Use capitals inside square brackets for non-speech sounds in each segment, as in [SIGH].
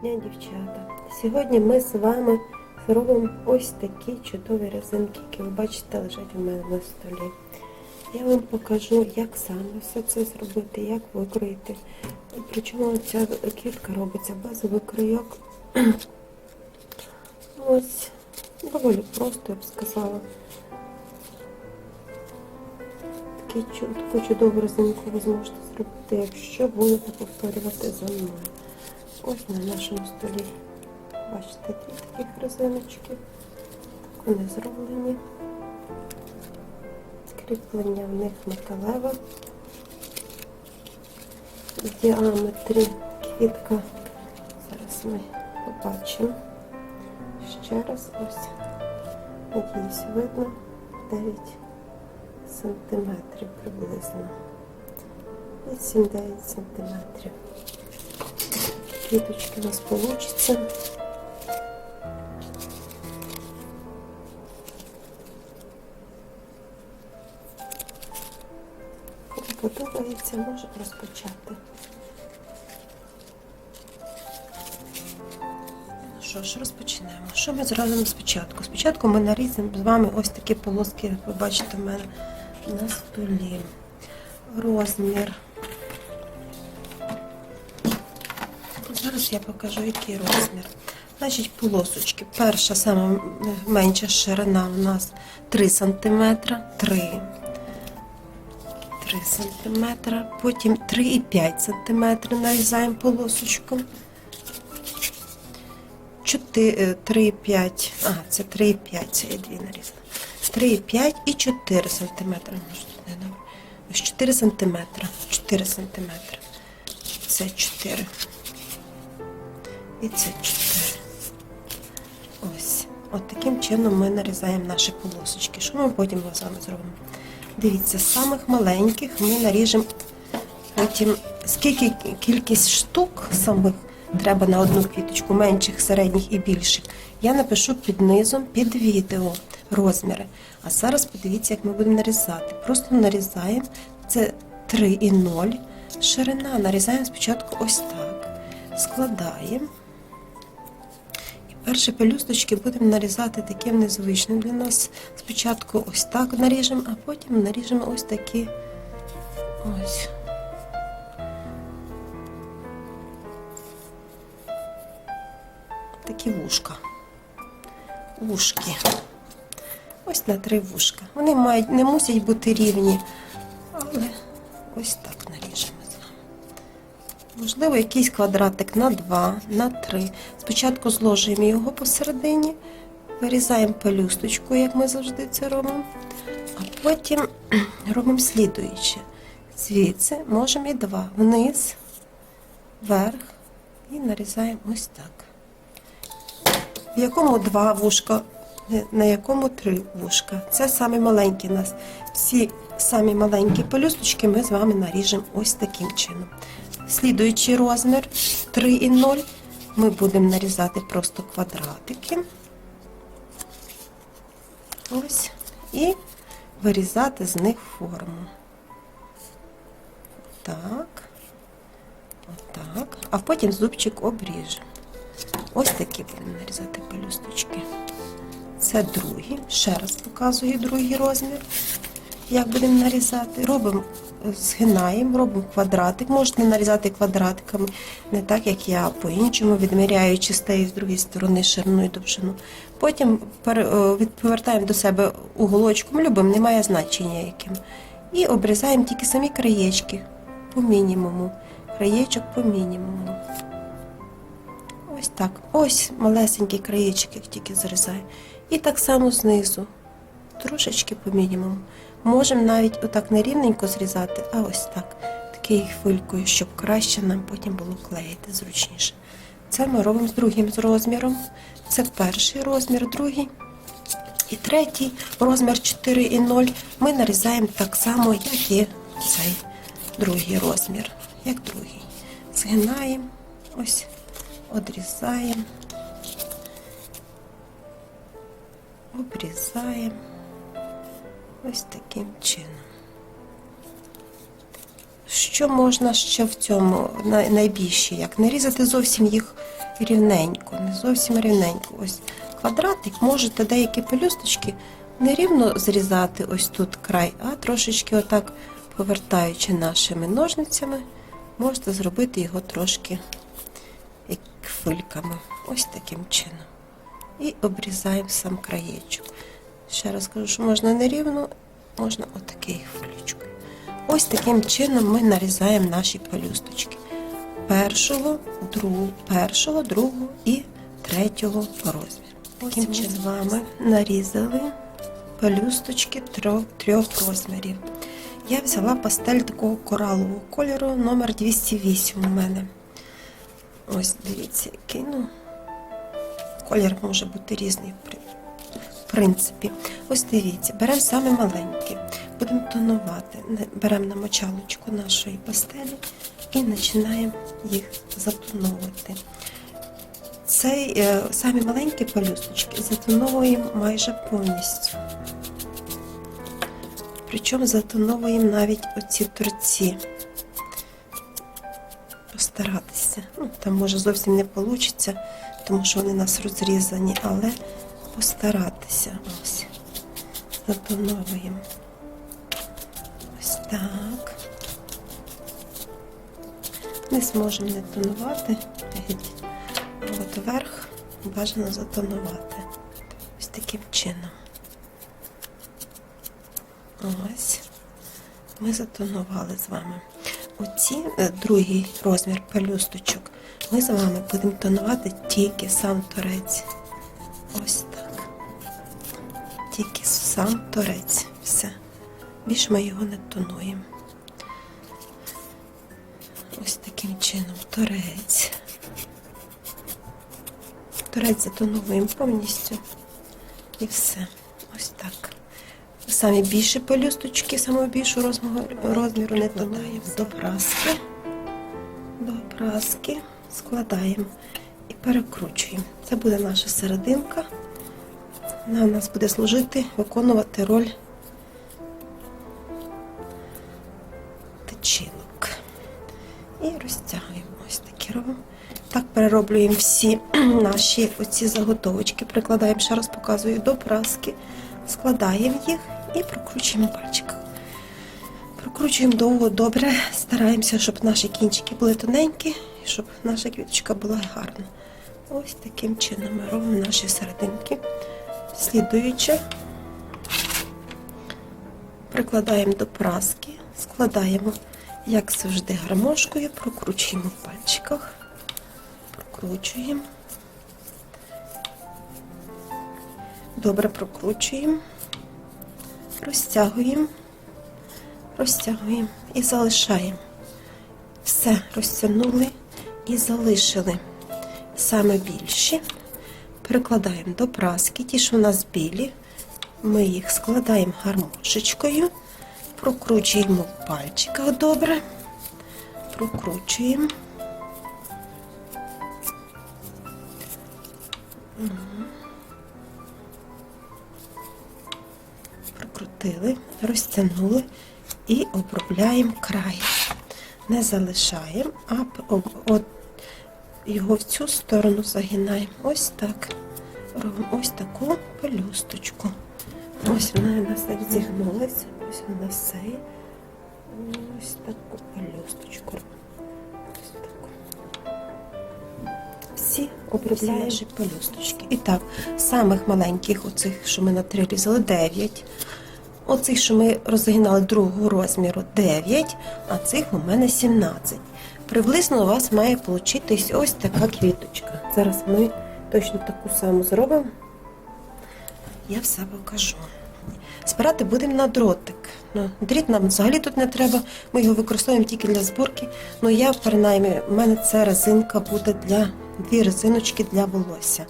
дня, дівчата! Сьогодні ми з вами зробимо ось такі чудові резинки, які ви бачите лежать у мене на столі. Я вам покажу, як саме все це зробити, як викроїти. Причому ця квітка робиться без викройок. [CLEARS THROAT] Ось, доволі просто, я б сказала. Таку чудову резинку ви зможете зробити, якщо будете повторювати за мною. Ось на нашому столі. Бачите, дві таких резиночки. Так вони зроблені. Кріплення в них металеве. В діаметрі квітка. Зараз ми побачимо. Ще раз ось. Надіюсь, видно 9 сантиметрів приблизно. 8-9 сантиметрів. Квіточки у нас. Кому подобається, може розпочати. Ну Що ж, розпочнемо. Що ми зробимо спочатку? Спочатку ми нарізимо з вами ось такі полоски, як ви бачите в мене на столі. Розмір. Зараз я покажу, який розмір. Значить, полосочки. Перша, сама менша ширина у нас 3 см. 3. 3 см. Потім 3,5 см нарізаємо полосочку. 3,5. Ага, це 3,5, це я дві нарізала. 3,5 і 4 см. 4 см. 4 см. Це 4. І це 4. Ось. От таким чином ми нарізаємо наші полосочки. Що ми потім з вами зробимо? Дивіться, з самих маленьких ми наріжемо потім, скільки кількість штук самих треба на одну квіточку, менших, середніх і більших. Я напишу під низом, під відео розміри. А зараз подивіться, як ми будемо нарізати. Просто нарізаємо це 3,0 ширина. Нарізаємо спочатку ось так. Складаємо. Перші пелюсточки будемо нарізати таким незвичним для нас. Спочатку ось так наріжемо, а потім наріжемо ось такі ось. Такі вушка. Вушки. Ось на три вушка. Вони мають, не мусять бути рівні, але ось так наріжемо. Можливо, якийсь квадратик на 2, на 3. Спочатку зложуємо його посередині, вирізаємо пелюсточку, як ми завжди це робимо, а потім [CLEARS THROAT] робимо слідуюче. Звідси можемо і два. Вниз, вверх і нарізаємо ось так. В якому два вушка, на якому три вушка. Це самі маленькі у нас. Всі самі маленькі пелюсточки ми з вами наріжемо ось таким чином. Слідуючий розмір 3,0 ми будемо нарізати просто квадратики. Ось. І вирізати з них форму. Так. Отак. А потім зубчик обріжемо. Ось такі будемо нарізати пелюсточки. Це другий. Ще раз показую другий розмір. Як будемо нарізати? Робимо, згинаємо, робимо квадратик. Можете нарізати квадратиками, не так, як я по-іншому, відміряючи з тієї з другої сторони ширину і довжину. Потім е, повертаємо до себе уголочком, любим, немає значення яким. І обрізаємо тільки самі краєчки по мінімуму. Краєчок по мінімуму. Ось так. Ось малесенький краєчок, як тільки зрізаю. І так само знизу. Трошечки по мінімуму. Можемо навіть отак не рівненько зрізати, а ось так. Такою хвилькою, щоб краще нам потім було клеїти зручніше. Це ми робимо з другим з розміром. Це перший розмір, другий. І третій розмір 4,0 ми нарізаємо так само, як і цей другий розмір. Як другий. Згинаємо, ось, одрізаємо, обрізаємо. Ось таким чином. Що можна ще в цьому най- найбільше? Як не різати зовсім їх рівненько, не зовсім рівненько. Ось квадратик, можете деякі пелюсточки не рівно зрізати ось тут край, а трошечки отак повертаючи нашими ножницями, можете зробити його трошки як хвильками. Ось таким чином. І обрізаємо сам краєчок. Ще раз кажу, що можна не рівно, можна отакий хвилючкою. Ось таким чином ми нарізаємо наші пелюсточки. Першого, другого, першого, другого і третього по розміру. Таким Ось чином з вами нарізали пелюсточки трьох, трьох розмірів. Я взяла пастель такого коралового кольору, номер 208 у мене. Ось дивіться, який, ну, колір може бути різний. Принципі, ось дивіться, беремо саме маленькі, будемо тонувати. Беремо на мочалочку нашої пастелі і починаємо їх затоновувати. Цей е, самі маленькі пелюсточки затоновуємо майже повністю. Причому затоновуємо навіть оці торці. Постаратися. Ну, там може зовсім не вийде, тому що вони у нас розрізані, але постаратися. Ось. Затоновуємо. Ось так. Не зможемо не тонувати. От верх бажано затонувати. Ось таким чином. Ось. Ми затонували з вами. Оці е, другий розмір пелюсточок ми з вами будемо тонувати тільки сам торець. Ось сам торець. Все. Більше ми його не тонуємо. Ось таким чином торець. Торець затоновуємо повністю. І все. Ось так. Самі більші пелюсточки, самого більшого розміру не додаємо. До праски. До праски складаємо і перекручуємо. Це буде наша серединка. Вона у нас буде служити, виконувати роль течінок. І розтягуємо. Ось такі робимо. Так перероблюємо всі [CLEARS THROAT] наші оці заготовочки. Прикладаємо, ще раз показую, до праски, складаємо їх і прокручуємо пальчиком. Прокручуємо довго, добре, стараємося, щоб наші кінчики були тоненькі, і щоб наша квіточка була гарна. Ось таким чином ми робимо наші серединки. Слідуючи, прикладаємо до праски, складаємо, як завжди, гармошкою, прокручуємо в пальчиках, прокручуємо. Добре прокручуємо, розтягуємо, розтягуємо і залишаємо. Все розтягнули і залишили саме більші. Перекладаємо до праски. Ті, що у нас білі, ми їх складаємо гармошечкою, прокручуємо в пальчиках добре, прокручуємо. Прокрутили, розтягнули і обробляємо край. Не залишаємо, а от його в цю сторону загинаємо. Ось так. Робимо ось таку пелюсточку. Ось вона у нас так зігнулася. Ось вона все. Ось таку пелюсточку. Ось таку. Всі обробляємо пелюсточки. І так, самих маленьких, оцих, що ми на три різали, 9. Оцих, що ми розгинали другого розміру 9, а цих у мене 17. Приблизно у вас має получитись ось така квіточка. Зараз ми точно таку саму зробимо. Я все покажу. Збирати будемо на дротик. Ну, дріт нам взагалі тут не треба, ми його використовуємо тільки для зборки. Ну я, принаймні, у мене це резинка буде для дві резиночки для волосся.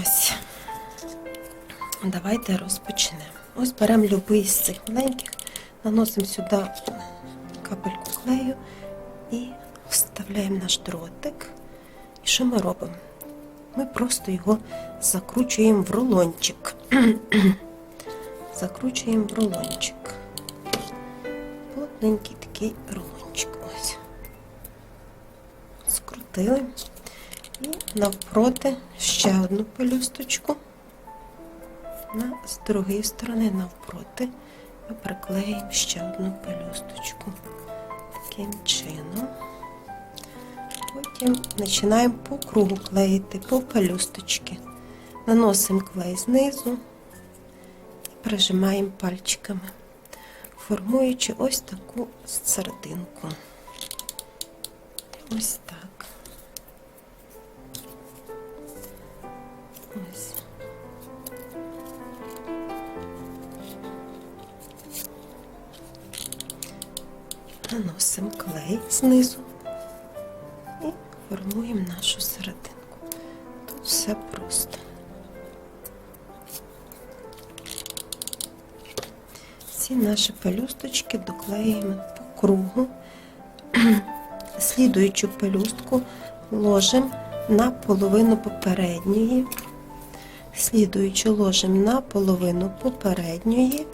Ось. Давайте розпочнемо. Ось беремо любий з цих маленьких, наносимо сюди капельку клею і вставляємо наш дротик. І що ми робимо? Ми просто його закручуємо в рулончик. [CLEARS THROAT] закручуємо в рулончик. Плотненький такий рулончик. Ось. Скрутили. І навпроти ще одну пелюсточку. На, з другої сторони навпроти ми приклеїмо ще одну пелюсточку. Таким чином. Потім починаємо по кругу клеїти по пелюсточки. Наносимо клей знизу і прижимаємо пальчиками, формуючи ось таку серединку. Ось так. Ось. Наносимо клей знизу і формуємо нашу серединку. Тут все просто. Всі наші пелюсточки доклеїмо по кругу. [CLEARS THROAT] Слідуючу пелюстку ложимо на половину попередньої, слідуючу ложимо на половину попередньої,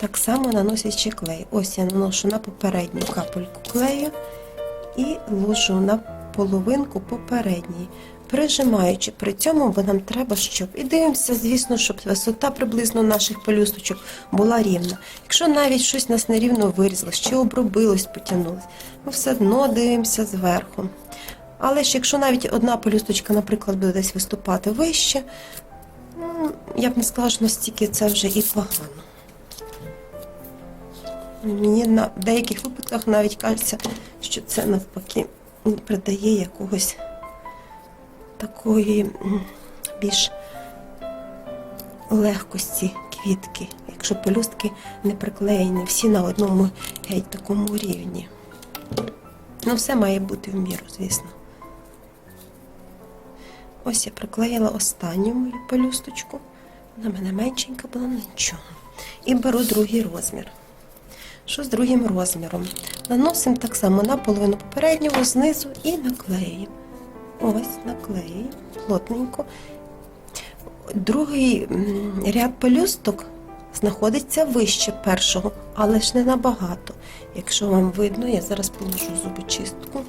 так само наносячи клей. Ось я наношу на попередню капельку клею і ложу на половинку попередньої, прижимаючи при цьому, бо нам треба, щоб. І дивимося, звісно, щоб висота приблизно наших пелюсточок була рівна. Якщо навіть щось нас нерівно вирізалось, чи обробилось, потягнулось, ми все одно дивимося зверху. Але ж якщо навіть одна пелюсточка, наприклад, буде десь виступати вище, ну, я б не сказала, що настільки це вже і погано. Мені на деяких випадках навіть кажеться, що це навпаки придає якогось такої більш легкості квітки, якщо пелюстки не приклеєні, всі на одному геть такому рівні. Ну, все має бути в міру, звісно. Ось я приклеїла останню мою пелюсточку. Вона мене меншенька була, нічого. І беру другий розмір. Що з другим розміром? Наносимо так само на половину попереднього знизу і наклеїмо. Ось, наклеїмо плотненько. Другий ряд пелюсток знаходиться вище першого, але ж не набагато. Якщо вам видно, я зараз положу зубочистку.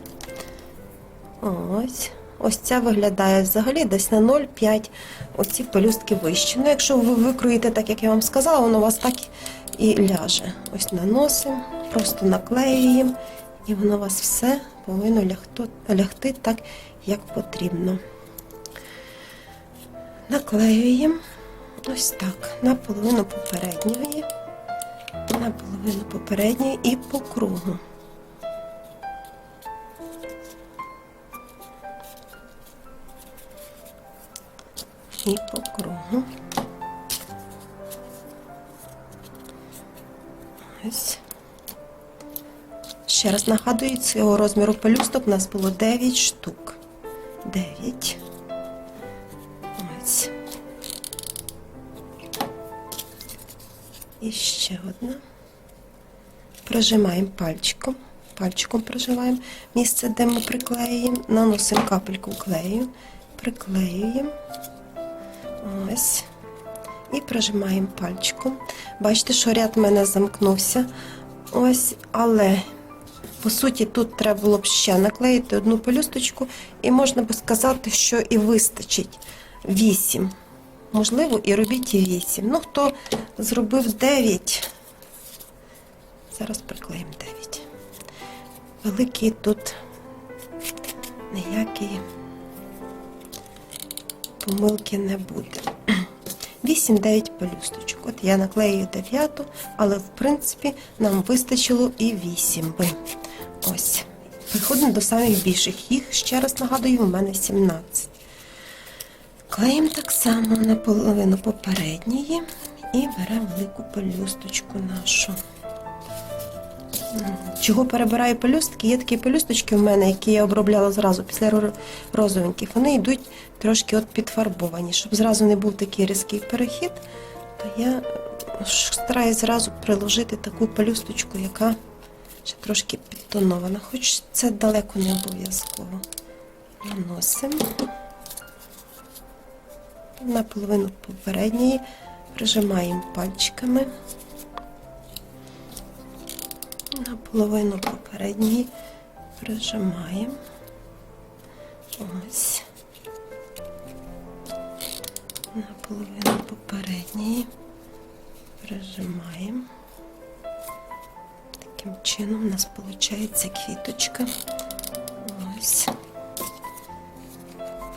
Ось. Ось ця виглядає взагалі десь на 0,5 оці пелюстки вище. Ну, якщо ви викроїте, так як я вам сказала, воно у вас так і ляже. Ось наносимо, просто наклеюємо, і воно у вас все повинно лягти, лягти так, як потрібно. Наклеюємо ось так, на половину попередньої, на половину попередньої і по кругу. І по кругу. Ось. Ще раз нагадую, цього розміру пелюсток у нас було 9 штук. 9. Ось. І ще одна. Прижимаємо пальчиком. Пальчиком прижимаємо місце, де ми приклеюємо, наносимо капельку клею, приклеюємо. Ось. І прижимаємо пальчиком. Бачите, що ряд в мене замкнувся. Ось, але по суті тут треба було б ще наклеїти одну пелюсточку, і можна би сказати, що і вистачить 8. Можливо, і робіть і 8. Ну, хто зробив 9, зараз приклеїмо 9. Великий тут ніякої помилки не буде. [CLEARS THROAT] 8-9 пелюсточок. От я наклею 9, але в принципі нам вистачило і 8 би. Ось. Приходимо до самих більших. Їх, ще раз нагадую, у мене 17. Клеїмо так само на половину попередньої і беремо велику пелюсточку нашу. Чого перебираю пелюстки? Є такі пелюсточки в мене, які я обробляла зразу після ро- розовеньких. Вони йдуть трошки от підфарбовані. Щоб зразу не був такий різкий перехід, то я стараюсь зразу приложити таку пелюсточку, яка ще трошки підтонована. Хоч це далеко не обов'язково. Наносимо на половину попередньої, прижимаємо пальчиками наполовину попередній прижимаємо. Ось. Наполовину попередньої прижимаємо. Таким чином у нас виходить квіточка. Ось.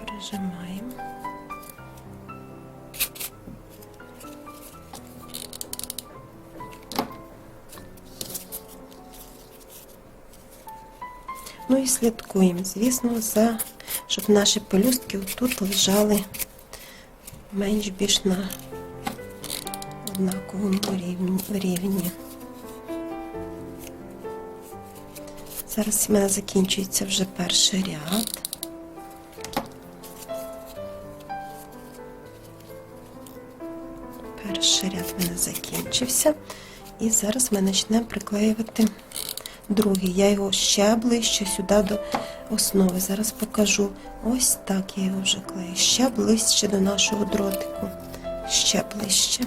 Прижимаємо. Ну і слідкуємо, звісно, за, щоб наші пелюстки тут лежали менш більш на однаковому рівні. Зараз в мене закінчується вже перший ряд. Перший ряд в мене закінчився. І зараз ми почнемо приклеювати другий. Я його ще ближче сюди до основи. Зараз покажу. Ось так я його вже клею. Ще ближче до нашого дротику. Ще ближче.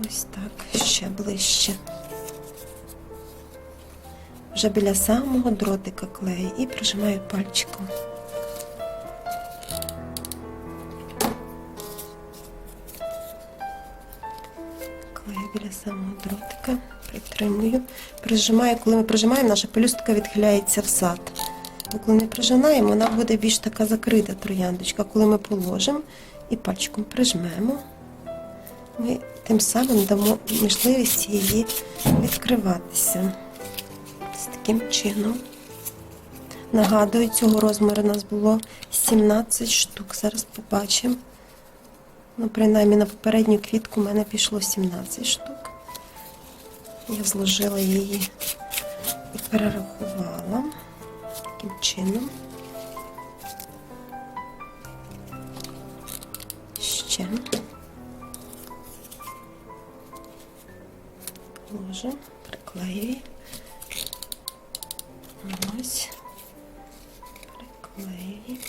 Ось так, ще ближче. Вже біля самого дротика клею і прижимаю пальчиком. Клею біля самого дротика, притримую, прижимаю. Коли ми прижимаємо, наша пелюстка відхиляється взад. Бо коли не прижимаємо, вона буде більш така закрита трояндочка. Коли ми положимо і пальчиком прижмемо, ми тим самим дамо можливість її відкриватися. З таким чином. Нагадую, цього розміру у нас було 17 штук. Зараз побачимо. Ну, принаймні на попередню квітку в мене пішло 17 штук. Я зложила її і перерахувала таким чином. Ще. Ложимо, приклеюю. Ось. Приклеюємо.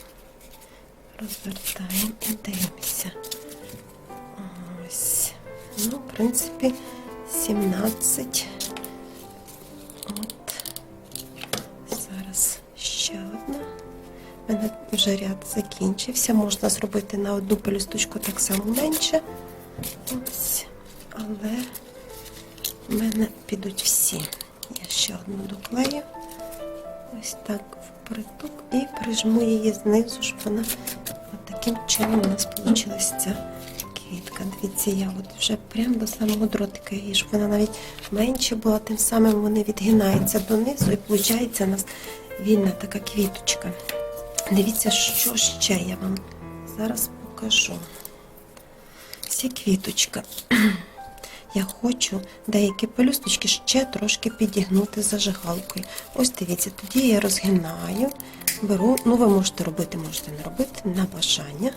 Розвертаємо і дивимося. Ось. Ну, в принципі, 17. От. Зараз ще одна. У мене вже ряд закінчився. Можна зробити на одну пелюсточку так само менше. Ось. Але в мене підуть всі. Я ще одну доклею. Ось так впритук і прижму її знизу, щоб вона от таким чином у нас вийшла ця квітка. Дивіться, я от вже прямо до самого дротика її, щоб вона навіть менше була, тим самим вони відгинаються донизу і виходить у нас вільна така квіточка. Дивіться, що ще я вам зараз покажу. Ця квіточка. Я хочу деякі пелюсточки ще трошки підігнути зажигалкою. Ось дивіться, тоді я розгинаю, беру, ну ви можете робити, можете не робити, на бажання.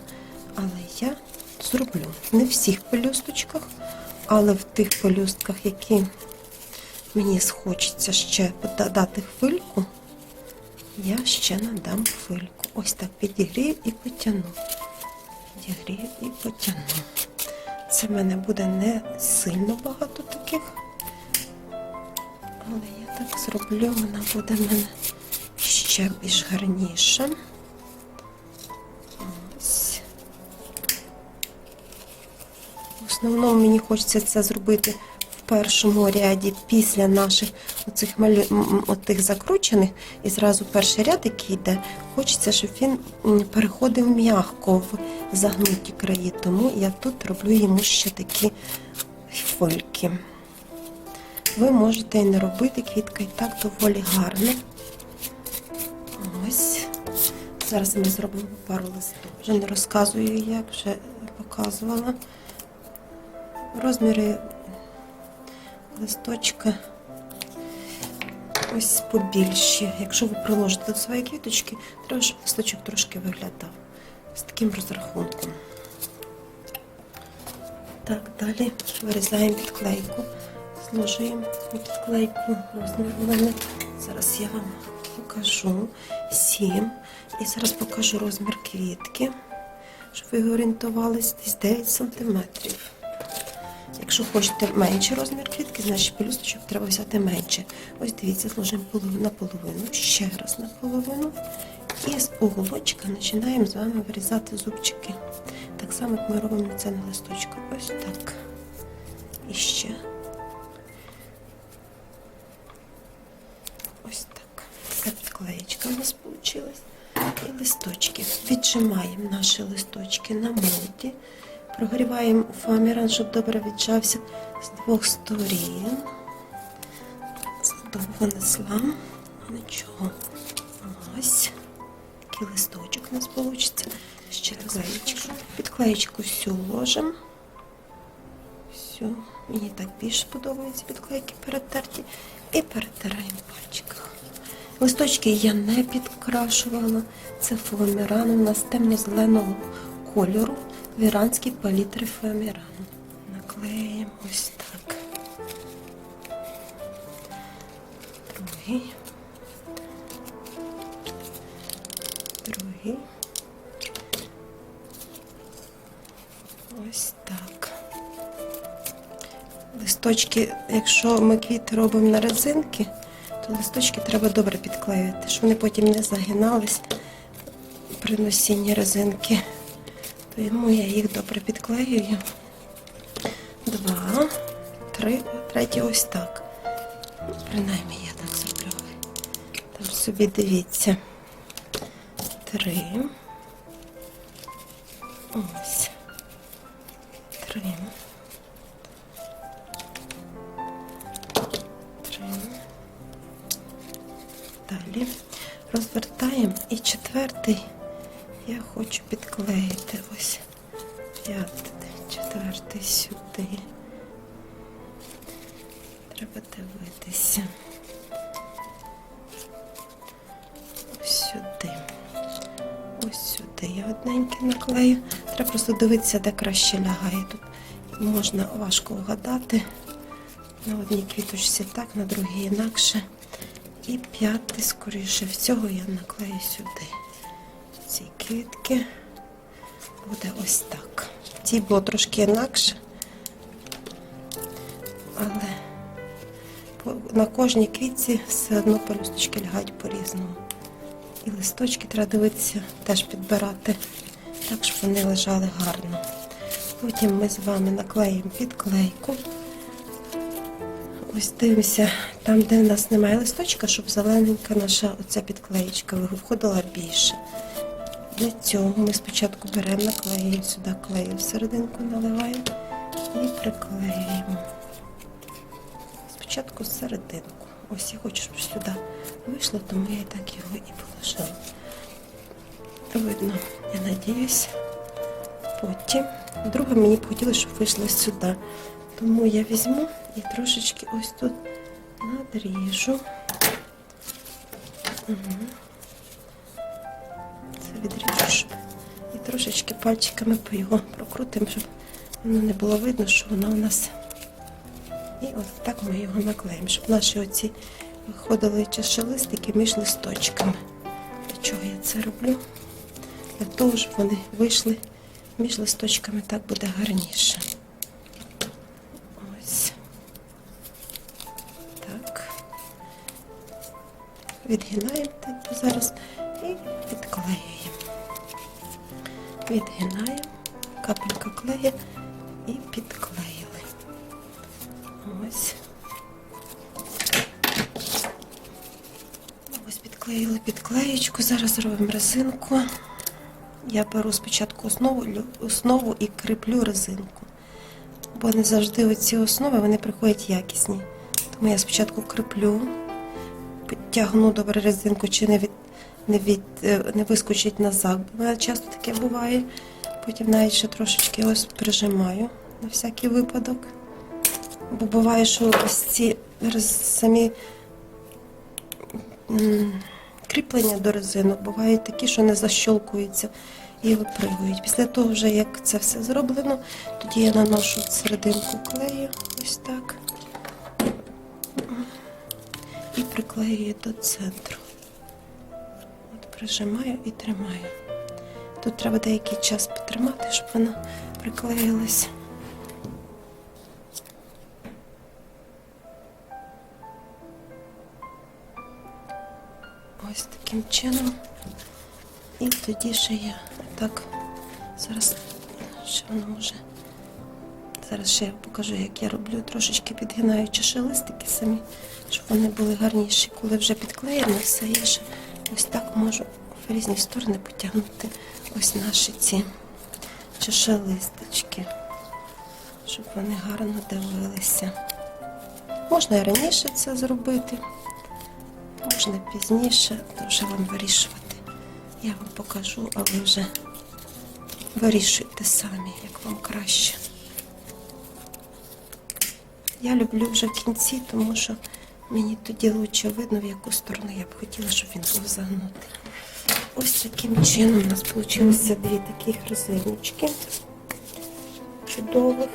Але я зроблю не в всіх пелюсточках, але в тих пелюстках, які мені схочеться ще дати хвильку, я ще надам хвильку. Ось так підігрію і потягну. Підігрію і потягну. Це в мене буде не сильно багато таких. Але я так зроблю, вона буде в мене ще більш гарніша. Основному мені хочеться це зробити в першому ряді після наших оцих малю... отих закручених. І зразу перший ряд, який йде, хочеться, щоб він переходив м'яко в загнуті краї. Тому я тут роблю йому ще такі фольки. Ви можете і не робити, квітка і так доволі гарна. Ось. Зараз ми зробимо пару листів. Вже не розказую, як вже показувала. Розміри листочка ось побільші. Якщо ви приложите до своєї квіточки, треба, щоб листочок трошки виглядав. З таким розрахунком. Так, далі вирізаємо підклейку. Зложуємо підклейку розмір у мене. Зараз я вам покажу 7. І зараз покажу розмір квітки, щоб ви орієнтувалися десь 9 сантиметрів. Якщо хочете менший розмір квітки, значить пелюсточок треба взяти менше. Ось дивіться, зложимо половину на половину, ще раз на половину. І з уголочка починаємо з вами вирізати зубчики. Так само, як ми робимо це на листочку. Ось так. І ще. Ось так. Така підклеєчка у нас вийшла. І листочки. Віджимаємо наші листочки на молоді. Прогріваємо фоаміран, щоб добре віджався з двох сторін. Задовго несла. Нічого. Ось. Такий листочок у нас вийде. Ще клеєчку. Підклеєчку всю ложимо. Всю. Мені так більше подобається підклейки перетерті. І перетираємо в пальчиках. Листочки я не підкрашувала. Це фоаміран у нас темно-зеленого кольору. Віранські палітри фоамірану. Наклеїмо ось так. Другий. Другий. Ось так. Листочки, якщо ми квіти робимо на резинки, то листочки треба добре підклеювати, щоб вони потім не загинались при носінні резинки. Тому я їх добре підклеюю. Два, три, третій ось так. Ну, Принаймні я так зроблю. Там собі дивіться. Три. Ось. Три. Три. Далі розвертаємо і четвертий я хочу підклеїти ось п'ятий, четвертий сюди. Треба дивитися. Ось сюди. Ось сюди я одненький наклею. Треба просто дивитися, де краще лягає. Тут можна важко вгадати. На одній квіточці так, на другій інакше. І п'ятий, скоріше всього, я наклею сюди. Квітки буде ось так. Ці було трошки інакше, але на кожній квітці все одно пелюсточки лягають по-різному. І листочки треба дивитися, теж підбирати, так, щоб вони лежали гарно. Потім ми з вами наклеїмо підклейку. Ось дивимося, там, де в нас немає листочка, щоб зелененька наша оця підклеєчка виходила більше. Для цього ми спочатку беремо, наклеюємо сюди клею всерединку, наливаємо і приклеюємо. Спочатку серединку. Ось я хочу, щоб сюди вийшло, тому я і так його і положила. Видно, я надіюсь. Потім. Друге мені б хотілося, щоб вийшло сюди. Тому я візьму і трошечки ось тут надріжу. Мгм. Це і трошечки пальчиками по його прокрутимо, щоб воно не було видно, що воно у нас. І ось так ми його наклеїмо, щоб наші оці виходили чашелистики між листочками. Для чого я це роблю? Для того, щоб вони вийшли між листочками, так буде гарніше. Ось. Так. Відгинаємо зараз Відгинаємо, капелька клея і підклеїли. Ось. Ось підклеїли підклеєчку. Зараз робимо резинку. Я беру спочатку основу, основу і кріплю резинку. Бо не завжди оці основи вони приходять якісні. Тому я спочатку кріплю, підтягну добре резинку, чи не від не від е, не вискочить назад. Мене часто таке буває. Потім навіть ще трошечки ось прижимаю на всякий випадок. Бо буває, що ось ці самі кріплення до резинок бувають такі, що не защолкуються і випригують. Після того, вже як це все зроблено, тоді я наношу серединку клею ось так і приклеюю до центру. Прижимаю і тримаю. Тут треба деякий час потримати, щоб воно приклеїлося. Ось таким чином. І тоді ще я так зараз, що воно може. Зараз ще я покажу, як я роблю, трошечки підгинаючи шелестики самі, щоб вони були гарніші. Коли вже підклеєно все, я ще ось так можу в різні сторони потягнути ось наші ці чашелисточки, щоб вони гарно дивилися. Можна і раніше це зробити, можна пізніше, то вже вам вирішувати. Я вам покажу, а ви вже вирішуйте самі, як вам краще. Я люблю вже в кінці, тому що мені тоді лучше видно, в яку сторону я б хотіла, щоб він був загнутий. Ось таким чином у нас вийшло дві такі резиночки. Чудових.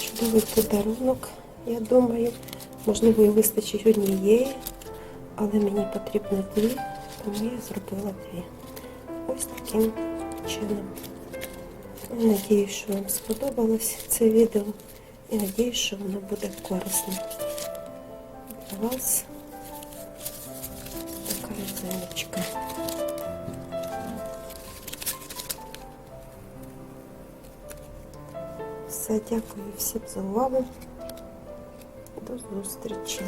Чудовий подарунок, я думаю. Можливо, і вистачить однієї, але мені потрібно дві, тому я зробила дві. Ось таким чином. Надіюсь, що вам сподобалось це відео і надіюсь, що воно буде корисним вас. Така резиночка. Все, дякую всім за увагу. До зустрічі.